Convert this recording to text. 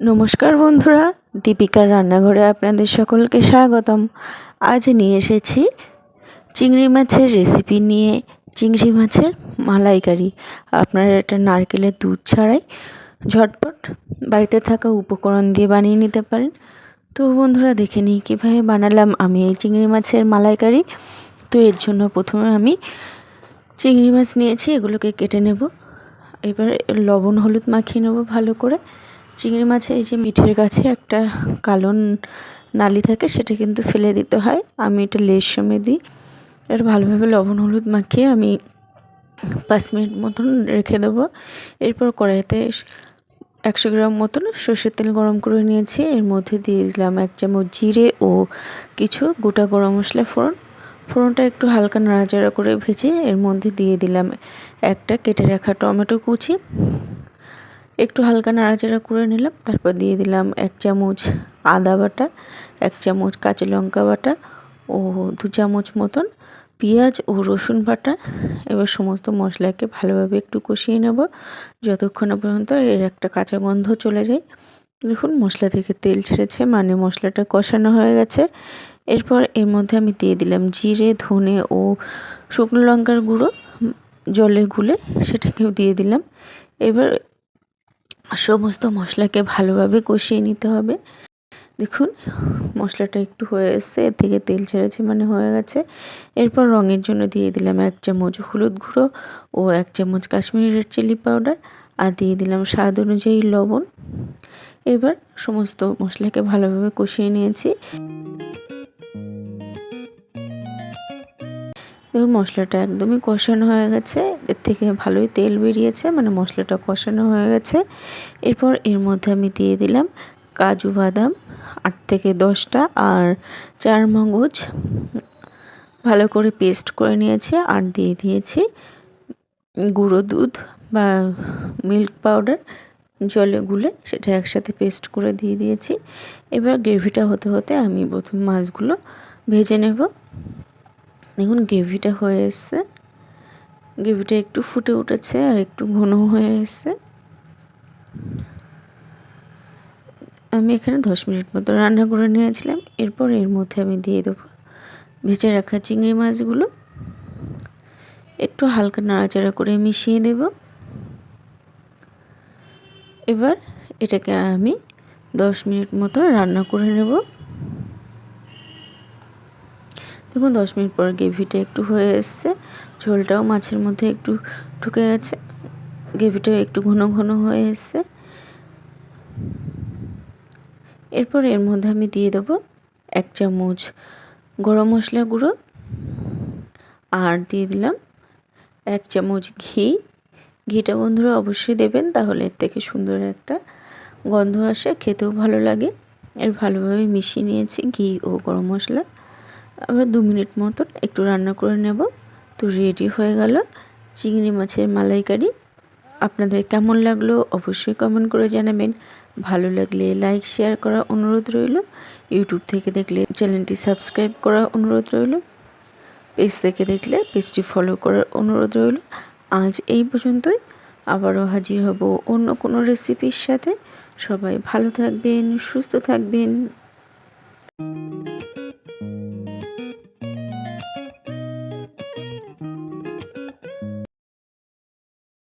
নমস্কার বন্ধুরা, দীপিকার রান্নাঘরে আপনাদের সকলকে স্বাগতম। আজ নিয়ে এসেছি চিংড়ি মাছের রেসিপি নিয়ে চিংড়ি মাছের মালাইকারি। আপনারা এটা নারকেলের দুধ ছাড়াই ঝটপট বাড়িতে থাকা উপকরণ দিয়ে বানিয়ে নিতে পারেন। তো বন্ধুরা, দেখে নিই কীভাবে বানালাম আমি এই চিংড়ি মাছের মালাইকারি। তো এর জন্য প্রথমে আমি চিংড়ি মাছ নিয়েছি, এগুলোকে কেটে নেব। এবার লবণ, হলুদ মাখিয়ে নেব ভালো করে। চিংড়ি মাছে এই যে মিঠের কাছে একটা কালো নালি থাকে, সেটা কিন্তু ফেলে দিতে হয়। আমি এটা লেস সময় দিই। এবার ভালোভাবে লবণ হলুদ মাখিয়ে আমি পাঁচ মিনিট মতন রেখে দেবো। এরপর কড়াইতে একশো গ্রাম মতন সর্ষের তেল গরম করে নিয়েছি। এর মধ্যে দিয়ে দিলাম এক চামচ জিরে ও কিছু গোটা গরম মশলা ফোড়ন। ফোড়নটা একটু হালকা নাড়াচাড়া করে ভেজে এর মধ্যে দিয়ে দিলাম একটা কেটে রাখা টমেটো কুচি। একটু হালকা নাড়াচাড়া করে নিলাম, তারপর দিয়ে দিলাম এক চামচ আদা বাটা, এক চামচ কাঁচা লঙ্কা বাটা ও দু চামচ মতন পেঁয়াজ ও রসুন বাটা। এবার সমস্ত মশলাকে ভালোভাবে একটু কষিয়ে নেব, যতক্ষণ পর্যন্ত এর একটা কাঁচা গন্ধ চলে যায়। দেখুন, মশলা থেকে তেল ছেড়েছে মানে মশলাটা কষানো হয়ে গেছে। এরপর এর মধ্যে আমি দিয়ে দিলাম জিরে, ধনে ও শুকনো লঙ্কার গুঁড়ো জলে গুলে সেটাকেও দিয়ে দিলাম। এবার সমস্ত মশলাকে ভালোভাবে কষিয়ে নিতে হবে। দেখুন, মশলাটা একটু হয়ে এসছে, এর থেকে তেল ছেড়েছে মানে হয়ে গেছে। এরপর রঙের জন্য দিয়ে দিলাম এক চামচ হলুদ গুঁড়ো ও এক চামচ কাশ্মীরি রেড চিলি পাউডার আর দিয়ে দিলাম স্বাদ অনুযায়ী লবণ। এবার সমস্ত মশলাকে ভালোভাবে কষিয়ে নিয়েছি। দেখুন, মশলাটা একদমই কষানো হয়ে গেছে। এর থেকে ভালোই তেল বেরিয়েছে মানে মশলাটা কষানো হয়ে গেছে। এরপর এর মধ্যে আমি দিয়ে দিলাম কাজু বাদাম, আট থেকে দশটা, আর চার মগজ ভালো করে পেস্ট করে নিয়েছি, আর দিয়ে দিয়েছি গুঁড়ো দুধ বা মিল্ক পাউডার। জলে গুলে সেটা একসাথে পেস্ট করে দিয়ে দিয়েছি। এবার গ্রেভিটা হতে হতে আমি প্রথম মাছগুলো ভেজে নেব। দেখুন গ্রেভিটা হয়ে এসছে। গ্রেভিটা একটু ফুটে উঠেছে আর একটু ঘন হয়ে এসছে। আমি এখানে দশ মিনিট মতো রান্না করে নিয়েছিলাম। এরপর এর মধ্যে আমি দিয়ে দেবো ভেজে রাখা চিংড়ি মাছগুলো। একটু হালকা নাড়াচাড়া করে মিশিয়ে দেব। এবার এটাকে আমি দশ মিনিট মতো রান্না করে নেব। দেখুন, দশ মিনিট পর গ্রেভিটা একটু হয়ে এসছে। ঝোলটাও মাছের মধ্যে একটু ঢুকে গেছে। গ্রেভিটাও একটু ঘন ঘন হয়ে এসছে। এরপর এর মধ্যে আমি দিয়ে দেবো এক চামচ গরম মশলা গুঁড়ো। আর দিয়ে দিলাম এক চামচ ঘি। ঘিটা বন্ধুরা অবশ্যই দেবেন, তাহলে এর থেকে সুন্দর একটা গন্ধ আসে, খেতেও ভালো লাগে। এর ভালোভাবে মিশিয়ে নিয়েছি ঘি ও গরম মশলা। আমরা দু মিনিট মতন একটু রান্না করে নেব। তো রেডি হয়ে গেল চিংড়ি মাছের মালাইকারি। আপনাদের কেমন লাগল অবশ্যই কমেন্ট করে জানাবেন। ভালো লাগলে লাইক শেয়ার করা অনুরোধ রইল। ইউটিউব থেকে দেখলে চ্যানেলটি সাবস্ক্রাইব করার অনুরোধ রইল। পেজ থেকে দেখলে পেজটি ফলো করার অনুরোধ রইল। আজ এই পর্যন্তই। আবারও হাজির হব অন্য কোনো রেসিপির সাথে। সবাই ভালো থাকবেন, সুস্থ থাকবেন।